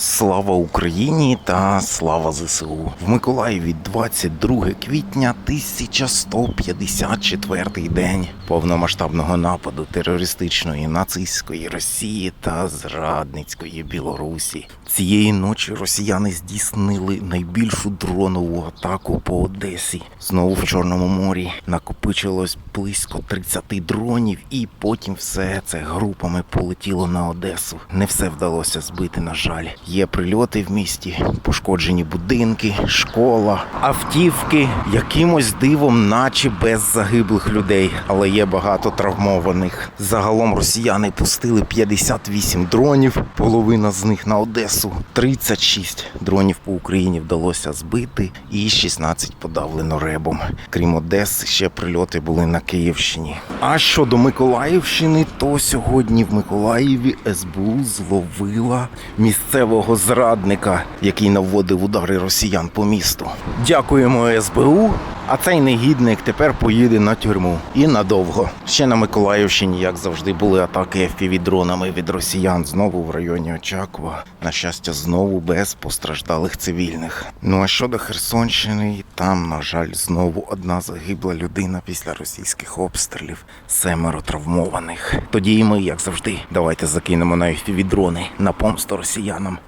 Слава Україні та слава ЗСУ в Миколаєві 22 квітня 1154 день повномасштабного нападу терористичної нацистської Росії та зрадницької Білорусі. Цієї ночі росіяни здійснили найбільшу дронову атаку по Одесі. Знову в Чорному морі накопичилось близько 30 дронів, і потім все це групами полетіло на Одесу. Не все вдалося збити, на жаль. Є прильоти в місті, пошкоджені будинки, школа, автівки. Якимось дивом, наче без загиблих людей, але є багато травмованих. Загалом росіяни пустили 58 дронів, половина з них на Одесу. 36 дронів по Україні вдалося збити, і 16 подавлено ребом. Крім Одеси, ще прильоти були на Київщині. А щодо Миколаївщини, то сьогодні в Миколаєві СБУ зловила місцевого зрадника, який наводив удари росіян по місту. Дякуємо СБУ. А цей негідник тепер поїде на тюрму і надовго. Ще на Миколаївщині, як завжди, були атаки FPV-дронами від росіян знову в районі Очакова. На щастя, знову без постраждалих цивільних. Ну а щодо Херсонщини, там, на жаль, знову одна загибла людина після російських обстрілів, семеро травмованих. Тоді і ми, як завжди, давайте закинемо на FPV-дрони на помсту росіянам.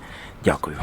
Дякую.